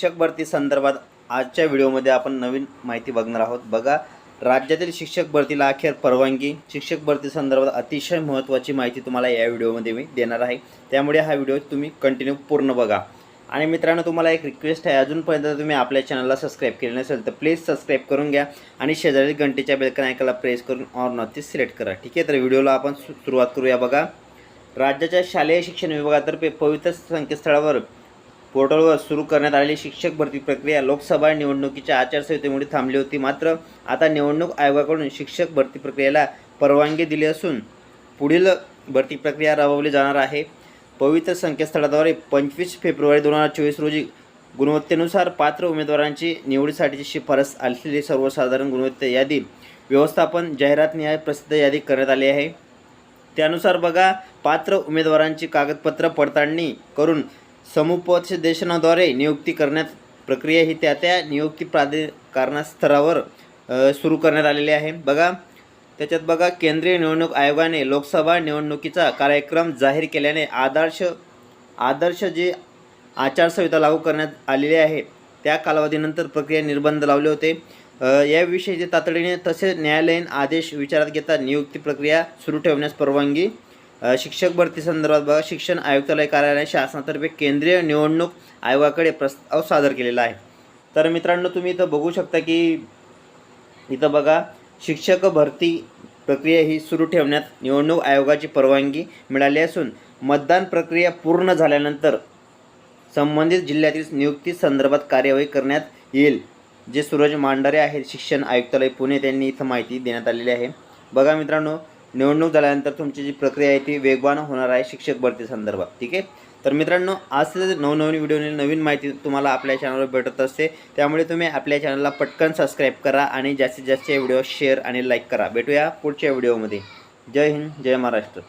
शिक्षक भरती संदर्भात आजच्या व्हिडिओमध्ये आपण नवीन माहिती बघणार आहोत. बघा राज्यातील शिक्षक भरतीला अखेर परवानगी. शिक्षक भरती संदर्भात अतिशय महत्त्वाची माहिती तुम्हाला या व्हिडिओमध्ये मी देणार आहे. त्यामुळे हा व्हिडिओ तुम्ही कंटिन्यू पूर्ण बघा. आणि मित्रांनो तुम्हाला एक रिक्वेस्ट आहे. अजूनपर्यंत तुम्ही आपल्या चॅनलला सबस्क्राईब केले नसेल तर प्लीज सबस्क्राईब करून घ्या आणि शेजारी घंटेच्या बेलकन ऐकायला प्रेस करून ऑर नॉट सिलेक्ट करा. ठीक आहे? तर व्हिडिओला आपण सु- सुरुवात करूया. बघा राज्याच्या शालेय शिक्षण विभागातर्फे पवित्र संकेतस्थळावर पोर्टलवर सुरू करण्यात आलेली शिक्षक भरती प्रक्रिया लोकसभा निवडणुकीच्या आचारसंहितेमुळे थांबली होती. मात्र आता निवडणूक आयोगाकडून शिक्षक भरती प्रक्रियेला परवानगी दिली असून पुढील भरती प्रक्रिया राबवली जाणार आहे. पवित्र संकेतस्थळाद्वारे पंचवीस फेब्रुवारी दोन हजार चोवीस रोजी गुणवत्तेनुसार पात्र उमेदवारांची निवडीसाठीची शिफारस असलेली सर्वसाधारण गुणवत्ता यादी व्यवस्थापन जाहिरात निहाय प्रसिद्ध यादी करण्यात आली आहे. त्यानुसार बघा पात्र उमेदवारांची कागदपत्र पडताळणी करून समुपदेशनाद्वारे नियुक्ती करण्यात प्रक्रिया ही त्या त्या नियुक्ती प्राधिकरणा स्तरावर सुरू करण्यात आलेली आहे. बघा त्याच्यात बघा केंद्रीय निवडणूक आयोगाने लोकसभा निवडणुकीचा कार्यक्रम जाहीर केल्याने आदर्श आदर्श जे आचारसंहिता लागू करण्यात आलेली आहे त्या कालावधीनंतर प्रक्रिया निर्बंध लावले होते. याविषयी याविषयीचे तातडीने तसेच न्यायालयीन आदेश विचारात घेता नियुक्ती प्रक्रिया सुरू ठेवण्यास परवानगी शिक्षक भरती संदर्भात बघा शिक्षण आयुक्तालय कार्यालय शासनातर्फे केंद्रीय निवडणूक आयोगाकडे प्रस्ताव सादर केलेला आहे. तर मित्रांनो तुम्ही इथं बघू शकता की इथं बघा शिक्षक भरती प्रक्रिया ही सुरू ठेवण्यात निवडणूक आयोगाची परवानगी मिळाली असून मतदान प्रक्रिया पूर्ण झाल्यानंतर संबंधित जिल्ह्यातील नियुक्ती संदर्भात कार्यवाही करण्यात येईल. जे सूरज मांडारे आहेत शिक्षण आयुक्तालय पुणे त्यांनी इथं माहिती देण्यात आलेली आहे. बघा मित्रांनो निवडणूक झाल्यानंतर तुमची जी प्रक्रिया आहे ती वेगवान होणार आहे शिक्षक भरती संदर्भात ठीक आहे? तर मित्रांनो आज नवनवीन व्हिडिओने नवीन माहिती तुम्हाला आपल्या चॅनलवर भेटत असते. त्यामुळे तुम्ही आपल्या चॅनलला पटकन सबस्क्राईब करा आणि जास्तीत जास्त व्हिडिओ शेअर आणि लाईक करा. भेटूया पुढच्या व्हिडिओमध्ये जय हिंद जय महाराष्ट्र.